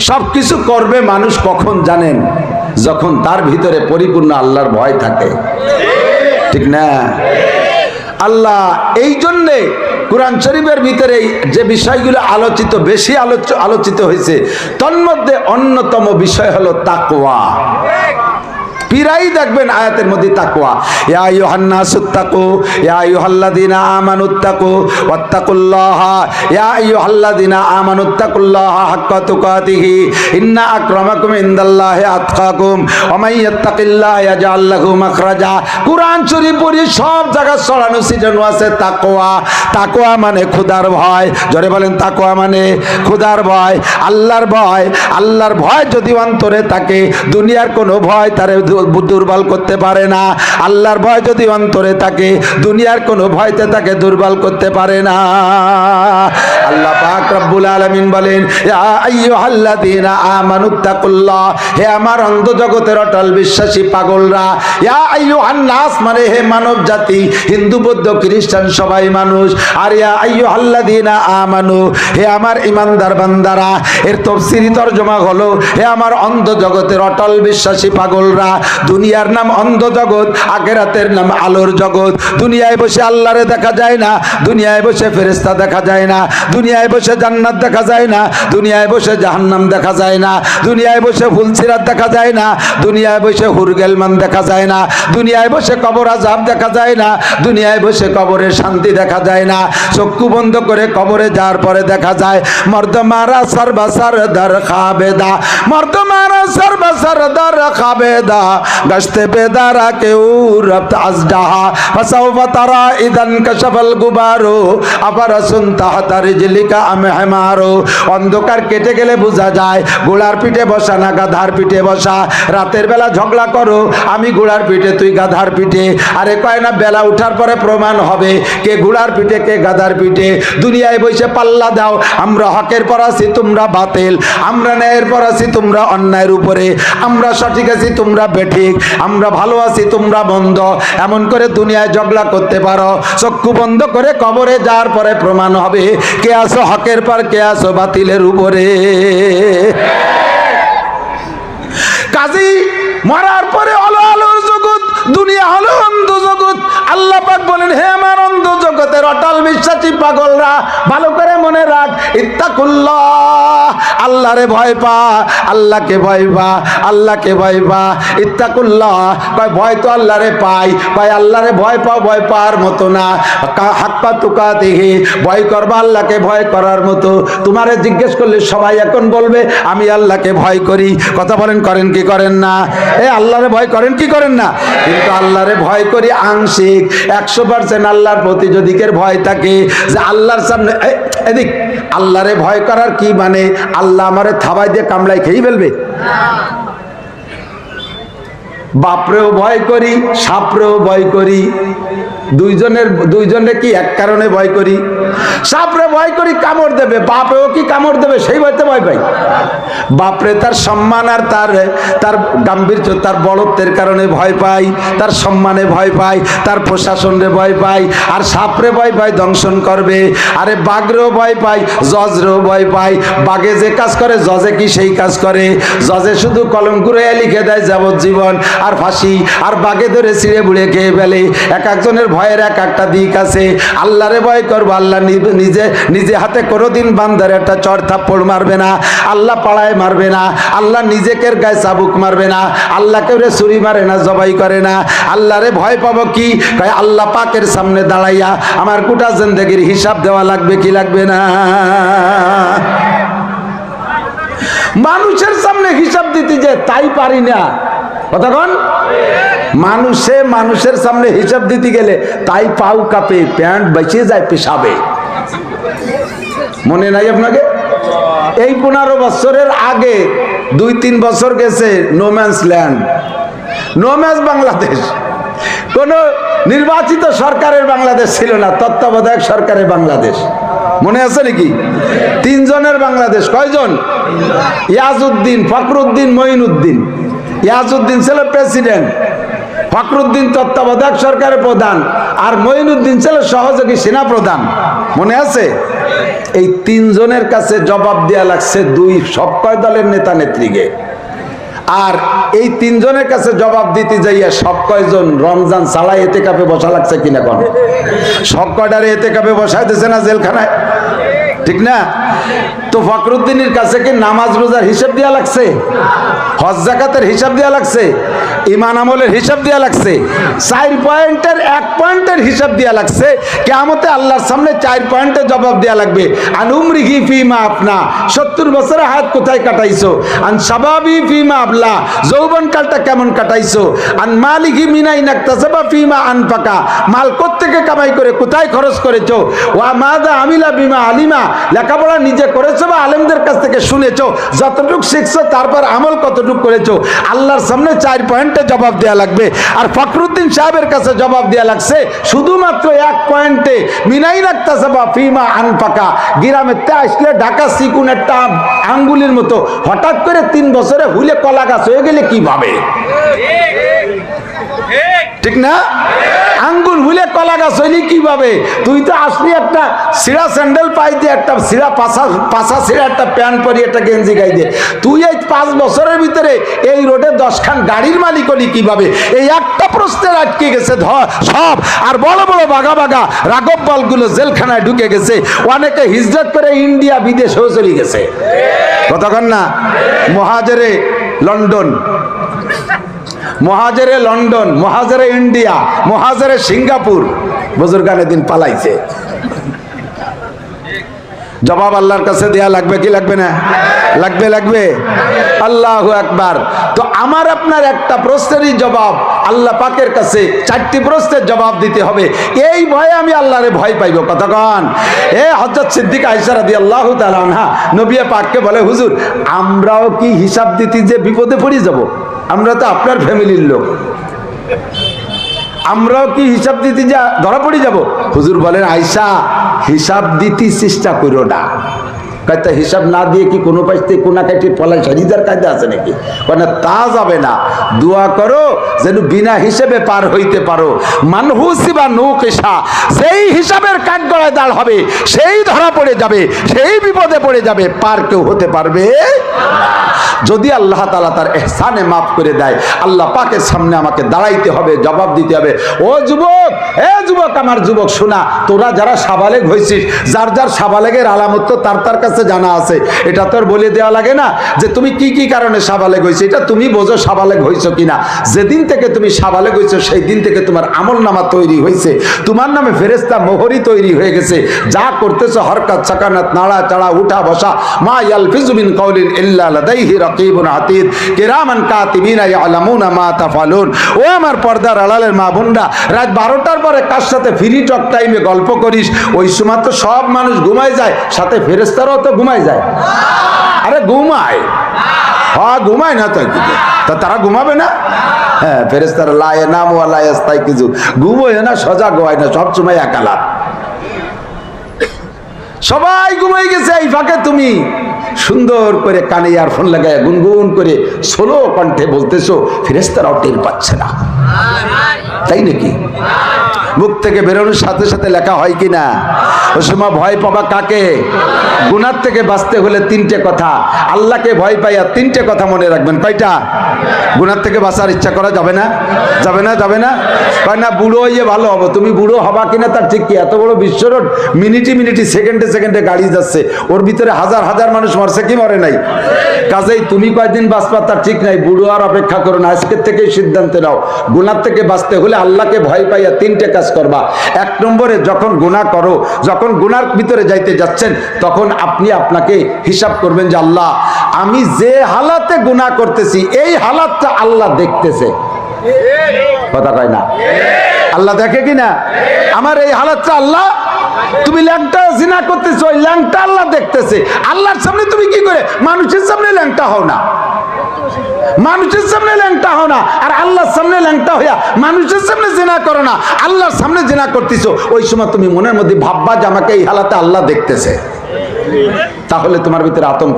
সব কিছু করবে মানুষ কখন জানেন? যখন তার ভিতরে পরিপূর্ণ আল্লাহর ভয় থাকে। ঠিক না? আল্লাহ এই জন্যে কোরআন শরীফের ভিতরে যে বিষয়গুলো আলোচিত, বেশি আলোচ, আলোচিত হয়েছে, তন্মধ্যে অন্যতম বিষয় হলো তাকওয়া। পিরাই দেখবেন আয়াতের মধ্যে তাকওয়া। আইয়ুহান্নাসুত তাকু আইয়ুহাল্লাযিনা আমানুত তাকু, ওয়াত্তাকুল্লাহ। আইয়ুহাল্লাযিনা আমানুত তাকুল্লাহ হাক্কা তুকাতিহি, ইন্না সব আছে মানে খোদার ভয়। জোরে বলেন তাকওয়া মানে খোদার ভয়, আল্লাহর ভয়। আল্লাহর ভয় যদি অন্তরে থাকে, দুনিয়ার কোনো ভয় তারে দুর্বল করতে পারে না। আল্লাহর ভয় যদি অন্তরে থাকে, দুনিয়ার কোনো ভয়তে তাকে দুর্বল করতে পারে না। আল্লাহ পাক রব্বুল আলামিন বলেন আইয়ুহাল্লাযীনা আমানুত্তাকুল্লাহ হে আমার অন্ধ জগতের অটল বিশ্বাসী পাগলরা, ইয়া আইয়ুহান নাস মানে হে মানব জাতি, হিন্দু, বৌদ্ধ, খ্রিস্টান, সবাই মানুষ, আর ইয়া আইয়ুহাল্লাযীনা আমানু, হে আমার ইমানদার বান্দারা, এর তফসিরি তরজমা হলো, হে আমার অন্ধ জগতের অটল বিশ্বাসী পাগলরা দুনিয়ার নাম অন্ধ জগৎ আখেরাতের নাম আলোর জগৎ। দুনিয়ায় বসে আল্লাহরে দেখা যায় না, দুনিয়ায় বসে ফেরেস্তা দেখা যায় না, দুনিয়ায় বসে জান্নাত দেখা যায় না, দুনিয়ায় বসে জাহান্নাম দেখা যায় না, দুনিয়ায় বসে ফুলসিরাত দেখা যায় না, দুনিয়ায় বসে হুরগেলমান দেখা যায় না, দুনিয়ায় বসে কবর আজাব দেখা যায় না, দুনিয়ায় বসে কবরের শান্তি দেখা যায় না, চক্ষু বন্ধ করে কবরে যাওয়ার পরে দেখা যায়, মর্দমারা সর্বসার দর খাবেদা, মর্দমারা সর্বসার দর খাবেদা। গশতে বেদারা কেউ রপ্ত আজডাহা ফসাউফা তারা ইদান কশফল গুবারো আবার শুনতা হাতার জিলিকা আমি হেমারো অন্ধকার কেটে গেলে বোঝা যায় গোড়ার পিঠে বসা না গাধার পিঠে বসা রাতের বেলা ঝগড়া করো আমি গোড়ার পিঠে তুই গাধার পিঠে আরে কয় না বেলা উঠার পরে প্রমাণ হবে কে ঘোড়ার পিঠে কে গাধার পিঠে দুনিয়ায় বসে পাল্লা দাও আমরা হকের পর আছি তোমরা বাতিল আমরা ন্যায়ের পর আছি তোমরা অন্যায়ের উপরে আমরা সঠিক আছি তোমরা বেঠিক আমরা ভালো আছি, তোমরা বন্ধ এমন করে দুনিয়ায় ঝগড়া করতে পারো। চক্ষু বন্ধ করে কবরে যাওয়ার পরে প্রমাণ হবে, কে আসো হকের পর, কে আসো বাতিলের উপরে। কাজী, মরার পরে হলো আলোর জগৎ দুনিয়া হলো আল্লাহ পাক বলেন, হে আমার অন্ধ জগতের অটল বিশ্বাসী পাগলরা, ভালো করে মনে রাখ, ইত্তাকুল্লাহ, আল্লাহরে ভয় পা, আল্লাহকে ভয় পা, আল্লাহকে ভয় পা, ইত্তাকুল্লাহ কয় ভয় তো আল্লাহরে পাই, ভাই, আল্লাহরে ভয় পাও, ভয় পাওয়ার মতো না হাক্কা তুকা দেখে ভয় করবা আল্লাহকে ভয় করার মতো, তোমারে জিজ্ঞেস করলে সবাই এখন বলবে, আমি আল্লাহকে ভয় করি, কথা বলেন, করেন কি করেন না? এ, আল্লাহরে ভয় করেন কি করেন না? কিন্তু আল্লাহরে ভয় করি আংশিক একশো পার্সেন্ট আল্লাহর প্রতি ভয় থাকে, যে আল্লাহর সামনে এদিক, আল্লাহরে ভয় করার কি মানে? আল্লাহ আমারে থাবাই দিয়ে কামলায় খেয়ে ফেলবে। বাপরেও ভয় করি, সাপরেও ভয় করি। দুইজনের দুইজনে কি এক কারণে ভয় করি? সাপরে ভয় করি, কামড় দেবে। বাপেও কি কামড় দেবে? সেই ভয়তে ভয় পাই। বাপরে তার সম্মান আর তার তার গাম্ভীর্য, তার বড়ত্বের কারণে ভয় পাই, তার সম্মানে ভয় পাই, তার প্রশাসনে ভয় পাই, আর সাপরে ভয় পাই, দংশন করবে। আরে বাঘরেও ভয় পাই, জজরেও ভয় পাই। বাঘে যে কাজ করে, জজে কি সেই কাজ করে? জজে শুধু কলম করে লিখে দেয় যাবজ্জীবন। আর ফাঁসি, আর বাঘে ধরে ছিঁড়ে বুড়ে খেয়ে ফেলে। এক একজনের ভয়ের এক একটা দিক আছে। আল্লাহরে ভয় করব, আল্লাহ নিজে নিজে হাতে কোনোদিন বান্দার একটা চর থাপ্পড় মারবে না। আল্লাহ পাড়ায় মারবে না। আল্লাহ নিজেকের গায়ে চাবুক মারবে না। আল্লাহ কেউ রে ছুরি মারে না, জবাই করে না। আল্লাহরে ভয় পাবো কি? আল্লাহ পাকের সামনে দাঁড়াইয়া আমার গোটা জিন্দগির হিসাব দেওয়া লাগবে কি লাগবে না? মানুষের সামনে হিসাব দিতে যে তাই পারি না। কতক্ষণ? মানুষে মানুষের সামনে হিসাব দিতে গেলে তাই পাউ কাপে, প্যান্ট বেঁচে যায় পেশাবে। মনে নাই আপনাকে? এই পনেরো বছরের আগে দুই তিন বছর গেছে নোম্যান্স ল্যান্ড নোম্যান্স বাংলাদেশ। কোন নির্বাচিত সরকারের বাংলাদেশ ছিল না, তত্ত্বাবধায়ক সরকারের বাংলাদেশ। মনে আছে নাকি? তিনজনের বাংলাদেশ, কয়জন? ইয়াজউদ্দিন, ফখরুদ্দিন, মঈনুদ্দিন। ইয়াজউদ্দিন ছিল প্রেসিডেন্ট, ফখরুদ্দিন তত্ত্বাবধায়ক সরকারের প্রধান, আর মঈনুদ্দিন ছিল সহযোগী সেনা প্রধান। মনে আছে? এই তিনজনের কাছে জবাব দেয়া লাগছে দুই সব কয় দলের নেতা নেত্রীকে। আর এই তিনজনের কাছে জবাব দিতে যাইয়া সব কয়জন রমজান সালাই এতে কাপে বসা লাগছে কিনা কোন? সব কয়টারে এতে কাপে বসাইতেছে না জেলখানায়? ঠিক না? তো ফখরুদ্দিনের কাছে কি নামাজ রোজার হিসাব দেওয়া লাগছে? হজ জাকাতের হিসাব দেওয়া লাগছে? ইমান আমলের হিসাব দেওয়া লাগছে? চার পয়েন্টের এক পয়েন্টের হিসাব দেওয়া লাগছে? কেমতে আল্লাহর সামনে চার পয়েন্টের জবাব দেওয়া লাগবে। আন উমরিহি ফিমা আপনা সত্তর বছরের হাত কোথায় কাটাইছো? আন সাবাবি ফিমা আবলা, যৌবন কালটা কেমন কাটাইছো? আন মালিকি মিনাই নাকতাসাবা ফিমা আন পাকা মাল কোত্থেকে কামাই করে কোথায় খরচ করেছ? ওয়া মাদা আমিলা বিমা আলিমা লেখাপড়া নিজে করেছ বা আলেমদের কাছ থেকে শুনেছো? যতটুক শিখছো, তারপর আমল কতটুক করেছ? আল্লাহর সামনে চার পয়েন্টে জবাব দেওয়া লাগবে। আর ফখরুদ্দিন সাহেবের কাছে জবাব দেওয়া লাগছে, শুধুমাত্র এক পয়েন্টে। মিনাই রাখতেছে বা ফিমা আনপাকা গ্রামের তে আসলে ঢাকা সিকুন একটা আঙ্গুলির মতো। হঠাৎ করে তিন বছরে হুলে কলা গাছ হয়ে গেলে কীভাবে? ঠিক না? হুলে কলা গাছ হইলি কীভাবে? তুই তো আসলি একটা সিরা স্যান্ডেল পাই দিয়ে, একটা সিরা পাশা পাশা সিরা একটা প্যান্ট পরি, একটা গেঞ্জি গাই দিয়ে। তুই এই পাঁচ বছরের ভিতরে এই রোডে দশখান গাড়ির মালিক হলি কীভাবে? এই একটা প্রশ্নের আটকে গেছে সব। আর বড় বড় বাঘা বাঘা রাগব বলগুলো জেলখানায় ঢুকে গেছে। অনেকে হিজরত করে ইন্ডিয়া বিদেশেও চলে গেছে। কতক্ষণ না? মহাজেরে লন্ডন। মহাজেরে লন্ডন, মহাজেরে ইন্ডিয়া, মহাজেরে সিঙ্গাপুর। বুজুর্গানে দিন পালাইছে। জবাব আল্লাহর কাছে দেয়া লাগবে কি লাগবে না? লাগবে লাগবে। আল্লাহ একবার তো আমার আপনার একটা প্রশ্নেরই জবাব আল্লাহ পাকের কাছে চারটি প্রশ্নের জবাব দিতে হবে। এই ভয়ে আমি আল্লাহরে ভয় পাইব কতক্ষণ এ হজরত সিদ্দিক আইসার দি আল্লাহ তালা নবিয়া পাককে বলে, হুজুর, আমরাও কি হিসাব দিতে যে বিপদে পড়ে যাব? আমরা তো আপনার ফ্যামিলির লোক। আমরাও কি হিসাব দিতে যা ধরা পড়ে যাব? হুজুর বলেন, আয়সা, হিসাব দিতে চেষ্টা করো না। কাইতে হিসাব না দিয়ে কি কোনো পাইতে কোনা কাটি পলাই সাজিদার কায়দা আছে নাকি? মানে তা যাবে না। দোয়া করো যেন বিনা হিসেবে পার হইতে পারো। মানহুসি বা নৌকেশা সেই হিসাবের কাঠ গড়ায় দাঁড় হবে, সেই ধরা পড়ে যাবে, সেই বিপদে পড়ে যাবে, পার কেউ হতে পারবে? যদি আল্লাহ তালা তার এহসানে মাফ করে দেয়, আল্লাহ পাকের সামনে আমাকে দাঁড়াইতে হবে, জবাব দিতে হবে। ও যুবক এ যুবক, আমার যুবক, শোনা, তোরা যারা সাবালেগ হয়েছিস যার যার সাবালেগের আলামত তো তার তার কাছে জানা আছে, এটা তোর বলে দেওয়া লাগে না যে তুমি কি কি কারণে সাবালেগ হয়েছে এটা তুমি বোঝো সাবালেগ হয়েছো কিনা। যেদিন থেকে তুমি সাবালেগ হয়েছো সেই দিন থেকে তোমার আমল নামা তৈরি হয়েছে তোমার নামে ফেরেস্তা মোহরি তৈরি হয়ে গেছে। যা করতেছো, হরকত, সাকানাত, নাড়া, চাড়া, উঠা, বসা, মা ইয়ালফিজু মিন কাউলিন ইল্লা লাদাইহি রাকিবুন আতীদ। কিরামান কাতিবিনা ইয়ালামুনা তাফালুন। ও আমার পর্দার আড়ালের মা বোনরা, রাত বারোটার পরে কার সাথে ফ্রি টক টাইমে গল্প করিস? ওই সময় তো সব মানুষ ঘুমায় যায়, সাথে ফেরেস্তারাও তো ঘুমায় যায়। আরে ঘুমায়? হ্যাঁ ঘুমায় না তো কিন্তু তা তারা ঘুমাবে না? হ্যাঁ ফেরেস্তারা লায়ে নাম ও লায়াস্তাই কিছু ঘুমোয় না, সজাগ হয় না সবসময় একালাত সবাই ঘুমাই গেছে, এই ফাঁকে তুমি। সুন্দর করে কানে ইয়ারফোন লাগায় গুনগুন করে সোলো কণ্ঠে বলতেছো ফেরেস্তারাও টের পাচ্ছে না। তাই নাকি? মুখ থেকে বেরোনোর সাথে সাথে লেখা হয় কি না? ও সময় ভয় পাবা কাকে? গুনার থেকে বাঁচতে হলে তিনটে কথা। আল্লাহকে ভয় পাইয়া তিনটে কথা মনে রাখবেন। কয়টা? গুনার থেকে বাঁচার ইচ্ছা করা যাবে না? যাবে না যাবে না? কয় না, বুড়ো হইয়ে ভালো হব। তুমি বুড়ো হবা কিনা তার ঠিক কি? এত বড় বিশ্ব রোড, মিনিটি মিনিটি, সেকেন্ডে সেকেন্ডে গাড়ি যাচ্ছে। ওর ভিতরে হাজার হাজার মানুষ মরছে, কি মরে নাই? কাজেই তুমি কয়দিন বাঁচবা তার ঠিক নাই, বুড়ো আর অপেক্ষা করো না। আজকের থেকেই সিদ্ধান্ত নাও। গুনার থেকে বাঁচতে হলে আল্লাহকে ভয় পাইয়া তিনটে কাজ করবা। এক নম্বরে যখন গুনাহ করো, যখন গুনার ভিতরে যাইতে যাচ্ছেন, তখন আপনি আপনাকে হিসাব করবেন যে আল্লাহ, আমি যে হালাতে গুনাহ করতেছি, এই হালাতটা আল্লাহ দেখতেছে। কথা কয় না? আল্লাহ দেখে কি না? আমার এই হালাতটা আল্লাহ, তুমি ল্যাংটা জিনা করতেছো, ওই ল্যাংটা আল্লাহ দেখতেছে। আল্লাহর সামনে তুমি কি করে? মানুষের সামনে ল্যাংটা হও না। মানুষের সামনে ল্যাংটা হও না। আর আল্লাহর সামনে ল্যাংটা হইয়া মানুষের সামনে জেনা করো না। আল্লাহর সামনে জেনা করতেছো। ওই সময় তুমি মনের মধ্যে ভাববা যে আমাকে এই হালাতে আল্লাহ দেখতেছে। তাহলে তোমার ভিতরে আতঙ্ক